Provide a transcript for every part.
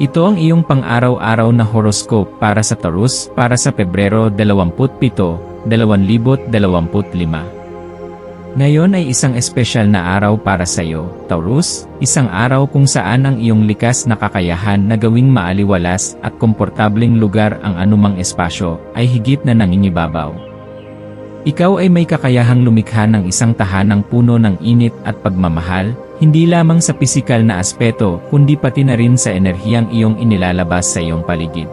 Ito ang iyong pang-araw-araw na horoscope para sa Taurus para sa Pebrero 27, 2025. Ngayon ay isang espesyal na araw para sa iyo, Taurus, isang araw kung saan ang iyong likas na kakayahan na gawing maaliwalas at komportableng lugar ang anumang espasyo ay higit na nangingibabaw. Ikaw ay may kakayahang lumikha ng isang tahanang puno ng init at pagmamahal, hindi lamang sa pisikal na aspeto kundi pati na rin sa enerhiyang iyong inilalabas sa iyong paligid.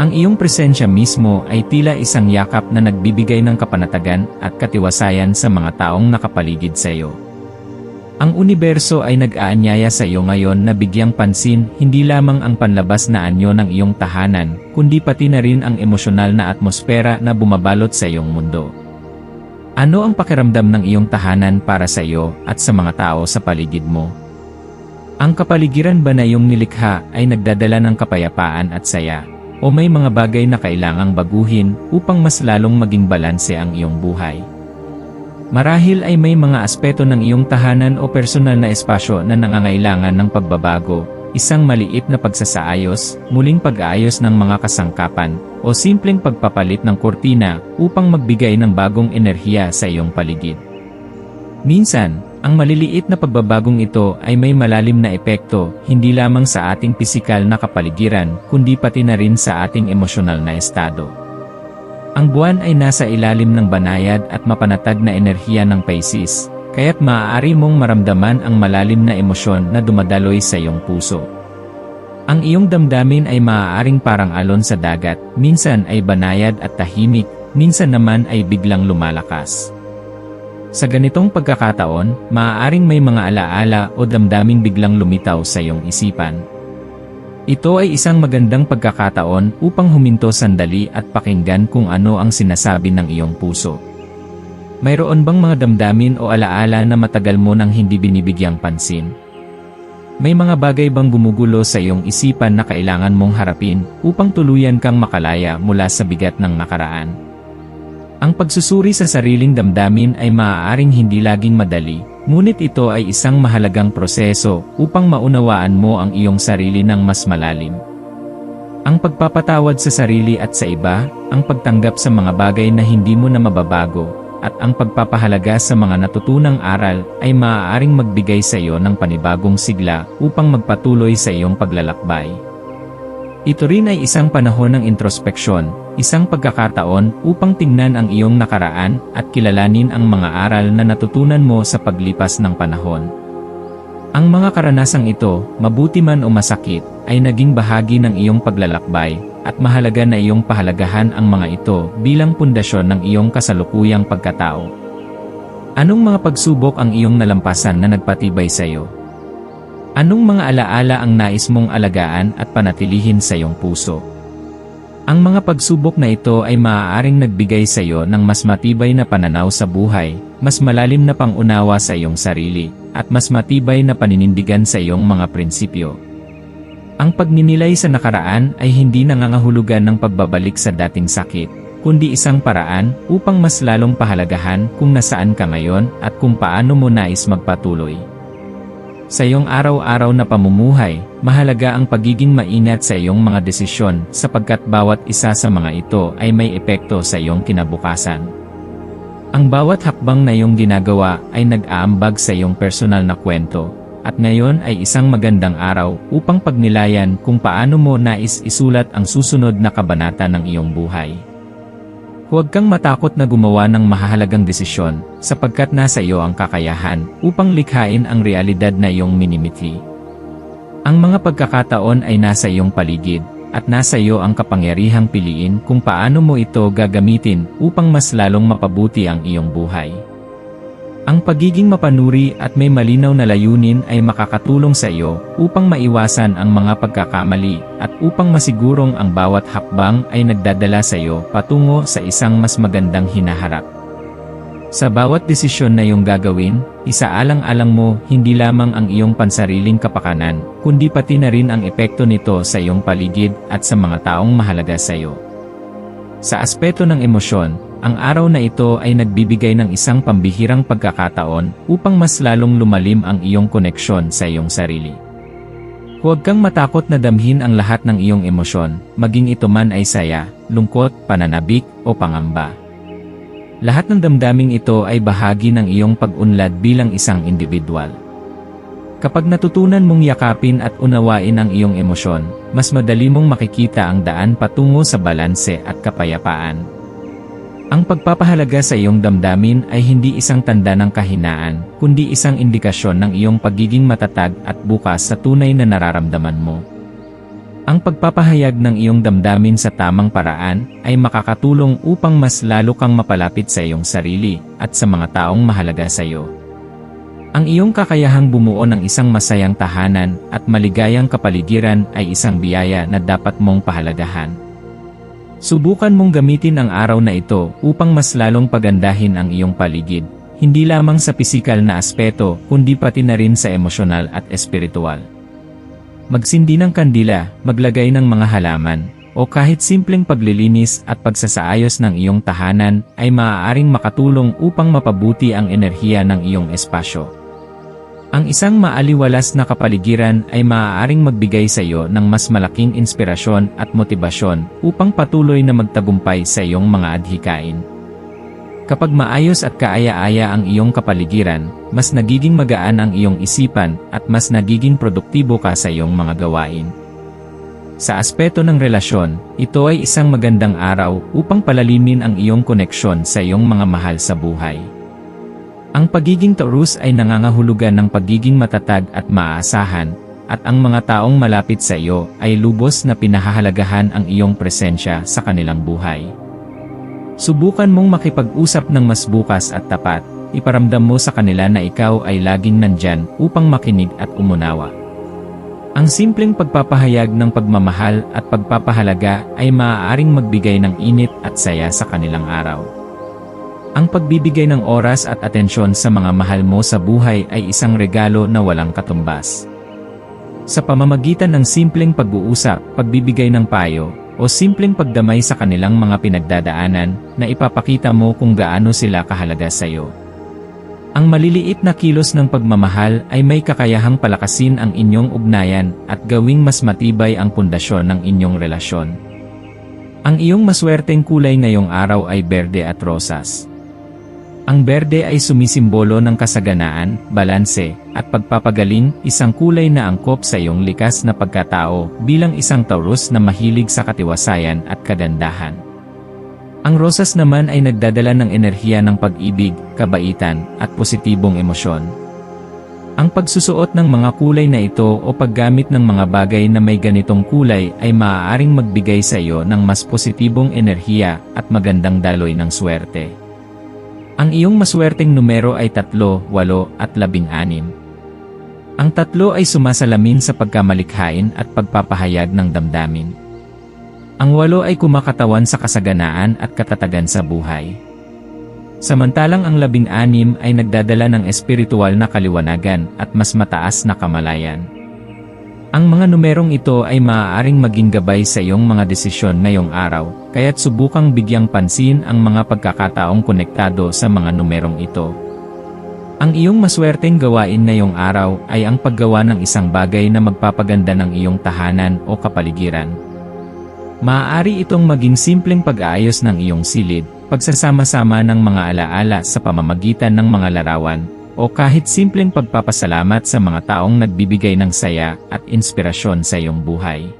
Ang iyong presensya mismo ay tila isang yakap na nagbibigay ng kapanatagan at katiwasayan sa mga taong nakapaligid sa iyo. Ang universo ay nag-aanyaya sa iyo ngayon na bigyang pansin hindi lamang ang panlabas na anyo ng iyong tahanan, kundi pati na rin ang emosyonal na atmosfera na bumabalot sa iyong mundo. Ano ang pakiramdam ng iyong tahanan para sa iyo at sa mga tao sa paligid mo? Ang kapaligiran ba na iyong nilikha ay nagdadala ng kapayapaan at saya? O may mga bagay na kailangang baguhin upang mas lalong maging balanse ang iyong buhay? Marahil ay may mga aspeto ng iyong tahanan o personal na espasyo na nangangailangan ng pagbabago, isang maliit na pagsasaayos, muling pag-aayos ng mga kasangkapan, o simpleng pagpapalit ng kortina upang magbigay ng bagong enerhiya sa iyong paligid. Minsan, ang maliliit na pagbabagong ito ay may malalim na epekto hindi lamang sa ating pisikal na kapaligiran kundi pati na rin sa ating emosyonal na estado. Ang buwan ay nasa ilalim ng banayad at mapanatag na enerhiya ng Pisces, kaya't maaari mong maramdaman ang malalim na emosyon na dumadaloy sa iyong puso. Ang iyong damdamin ay maaaring parang alon sa dagat, minsan ay banayad at tahimik, minsan naman ay biglang lumalakas. Sa ganitong pagkakataon, maaaring may mga alaala o damdaming biglang lumitaw sa iyong isipan. Ito ay isang magandang pagkakataon upang huminto sandali at pakinggan kung ano ang sinasabi ng iyong puso. Mayroon bang mga damdamin o alaala na matagal mo nang hindi binibigyang pansin? May mga bagay bang gumugulo sa iyong isipan na kailangan mong harapin upang tuluyan kang makalaya mula sa bigat ng nakaraan? Ang pagsusuri sa sariling damdamin ay maaaring hindi laging madali, ngunit ito ay isang mahalagang proseso upang maunawaan mo ang iyong sarili ng mas malalim. Ang pagpapatawad sa sarili at sa iba, ang pagtanggap sa mga bagay na hindi mo na mababago, at ang pagpapahalaga sa mga natutunang aral ay maaaring magbigay sa iyo ng panibagong sigla upang magpatuloy sa iyong paglalakbay. Ito rin ay isang panahon ng introspeksyon, isang pagkakataon upang tingnan ang iyong nakaraan at kilalanin ang mga aral na natutunan mo sa paglipas ng panahon. Ang mga karanasang ito, mabuti man o masakit, ay naging bahagi ng iyong paglalakbay, at mahalaga na iyong pahalagahan ang mga ito bilang pundasyon ng iyong kasalukuyang pagkatao. Anong mga pagsubok ang iyong nalampasan na nagpatibay sa iyo? Anong mga alaala ang nais mong alagaan at panatilihin sa iyong puso? Ang mga pagsubok na ito ay maaaring nagbigay sa iyo ng mas matibay na pananaw sa buhay, mas malalim na pangunawa sa iyong sarili, at mas matibay na paninindigan sa iyong mga prinsipyo. Ang pagninilay sa nakaraan ay hindi nangangahulugan ng pagbabalik sa dating sakit, kundi isang paraan upang mas lalong pahalagahan kung nasaan ka ngayon at kung paano mo nais magpatuloy. Sa iyong araw-araw na pamumuhay, mahalaga ang pagiging maingat sa iyong mga desisyon sapagkat bawat isa sa mga ito ay may epekto sa iyong kinabukasan. Ang bawat hakbang na iyong ginagawa ay nag-aambag sa iyong personal na kwento, at ngayon ay isang magandang araw upang pagnilayan kung paano mo nais isulat ang susunod na kabanata ng iyong buhay. Huwag kang matakot na gumawa ng mahalagang desisyon, sapagkat nasa iyo ang kakayahan upang likhain ang realidad na iyong minimiti. Ang mga pagkakataon ay nasa iyong paligid, at nasa iyo ang kapangyarihang piliin kung paano mo ito gagamitin upang mas lalong mapabuti ang iyong buhay. Ang pagiging mapanuri at may malinaw na layunin ay makakatulong sa iyo upang maiwasan ang mga pagkakamali at upang masigurong ang bawat hakbang ay nagdadala sa iyo patungo sa isang mas magandang hinaharap. Sa bawat desisyon na iyong gagawin, isaalang-alang mo hindi lamang ang iyong pansariling kapakanan, kundi pati na rin ang epekto nito sa iyong paligid at sa mga taong mahalaga sa iyo. Sa aspeto ng emosyon, ang araw na ito ay nagbibigay ng isang pambihirang pagkakataon upang mas lalong lumalim ang iyong koneksyon sa iyong sarili. Huwag kang matakot na damhin ang lahat ng iyong emosyon, maging ito man ay saya, lungkot, pananabik, o pangamba. Lahat ng damdaming ito ay bahagi ng iyong pag-unlad bilang isang individual. Kapag natutunan mong yakapin at unawain ang iyong emosyon, mas madali mong makikita ang daan patungo sa balanse at kapayapaan. Ang pagpapahalaga sa iyong damdamin ay hindi isang tanda ng kahinaan, kundi isang indikasyon ng iyong pagiging matatag at bukas sa tunay na nararamdaman mo. Ang pagpapahayag ng iyong damdamin sa tamang paraan ay makakatulong upang mas lalo kang mapalapit sa iyong sarili at sa mga taong mahalaga sa iyo. Ang iyong kakayahang bumuo ng isang masayang tahanan at maligayang kapaligiran ay isang biyaya na dapat mong pahalagahan. Subukan mong gamitin ang araw na ito upang mas lalong pagandahin ang iyong paligid, hindi lamang sa pisikal na aspeto kundi pati na rin sa emosyonal at espiritual. Magsindi ng kandila, maglagay ng mga halaman, o kahit simpleng paglilinis at pagsasaayos ng iyong tahanan ay maaaring makatulong upang mapabuti ang enerhiya ng iyong espasyo. Ang isang maaliwalas na kapaligiran ay maaaring magbigay sa iyo ng mas malaking inspirasyon at motibasyon upang patuloy na magtagumpay sa iyong mga adhikain. Kapag maayos at kaaya-aya ang iyong kapaligiran, mas nagiging magaan ang iyong isipan at mas nagiging produktibo ka sa iyong mga gawain. Sa aspeto ng relasyon, ito ay isang magandang araw upang palalimin ang iyong koneksyon sa iyong mga mahal sa buhay. Ang pagiging Taurus ay nangangahulugan ng pagiging matatag at maaasahan, at ang mga taong malapit sa iyo ay lubos na pinahahalagahan ang iyong presensya sa kanilang buhay. Subukan mong makipag-usap ng mas bukas at tapat, iparamdam mo sa kanila na ikaw ay laging nandyan upang makinig at umunawa. Ang simpleng pagpapahayag ng pagmamahal at pagpapahalaga ay maaaring magbigay ng init at saya sa kanilang araw. Ang pagbibigay ng oras at atensyon sa mga mahal mo sa buhay ay isang regalo na walang katumbas. Sa pamamagitan ng simpleng pag-uusap, pagbibigay ng payo, o simpleng pagdamay sa kanilang mga pinagdadaanan na ipapakita mo kung gaano sila kahalaga sa iyo. Ang maliliit na kilos ng pagmamahal ay may kakayahang palakasin ang inyong ugnayan at gawing mas matibay ang pundasyon ng inyong relasyon. Ang iyong maswerteng kulay ngayong araw ay berde at rosas. Ang berde ay sumisimbolo ng kasaganaan, balanse, at pagpapagaling, isang kulay na angkop sa iyong likas na pagkatao bilang isang Taurus na mahilig sa katiwasayan at kagandahan. Ang rosas naman ay nagdadala ng enerhiya ng pag-ibig, kabaitan, at positibong emosyon. Ang pagsusuot ng mga kulay na ito o paggamit ng mga bagay na may ganitong kulay ay maaaring magbigay sa iyo ng mas positibong enerhiya at magandang daloy ng swerte. Ang iyong maswerteng numero ay 3, 8 at 16. Ang tatlo ay sumasalamin sa pagkamalikhain at pagpapahayag ng damdamin. Ang walo ay kumakatawan sa kasaganaan at katatagan sa buhay. Samantalang ang labing-anim ay nagdadala ng espiritual na kaliwanagan at mas mataas na kamalayan. Ang mga numerong ito ay maaaring maging gabay sa iyong mga desisyon ngayong araw, kaya't subukang bigyang pansin ang mga pagkakataong konektado sa mga numerong ito. Ang iyong maswerteng gawain ngayong araw ay ang paggawa ng isang bagay na magpapaganda ng iyong tahanan o kapaligiran. Maaari itong maging simpleng pag-aayos ng iyong silid, pagsasama-sama ng mga alaala sa pamamagitan ng mga larawan, o kahit simpleng pagpapasalamat sa mga taong nagbibigay ng saya at inspirasyon sa iyong buhay.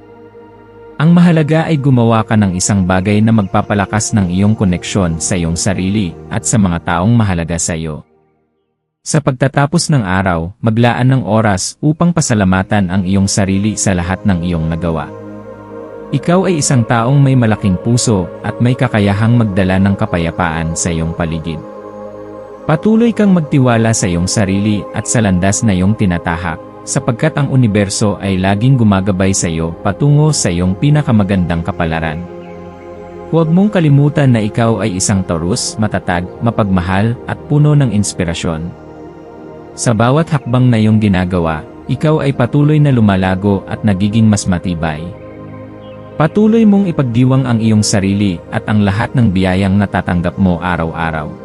Ang mahalaga ay gumawa ka ng isang bagay na magpapalakas ng iyong koneksyon sa iyong sarili at sa mga taong mahalaga sa iyo. Sa pagtatapos ng araw, maglaan ng oras upang pasalamatan ang iyong sarili sa lahat ng iyong nagawa. Ikaw ay isang taong may malaking puso at may kakayahang magdala ng kapayapaan sa iyong paligid. Patuloy kang magtiwala sa iyong sarili at sa landas na iyong tinatahak, sapagkat ang universo ay laging gumagabay sa iyo patungo sa iyong pinakamagandang kapalaran. Huwag mong kalimutan na ikaw ay isang Taurus, matatag, mapagmahal, at puno ng inspirasyon. Sa bawat hakbang na iyong ginagawa, ikaw ay patuloy na lumalago at nagiging mas matibay. Patuloy mong ipagdiwang ang iyong sarili at ang lahat ng biyayang natatanggap mo araw-araw.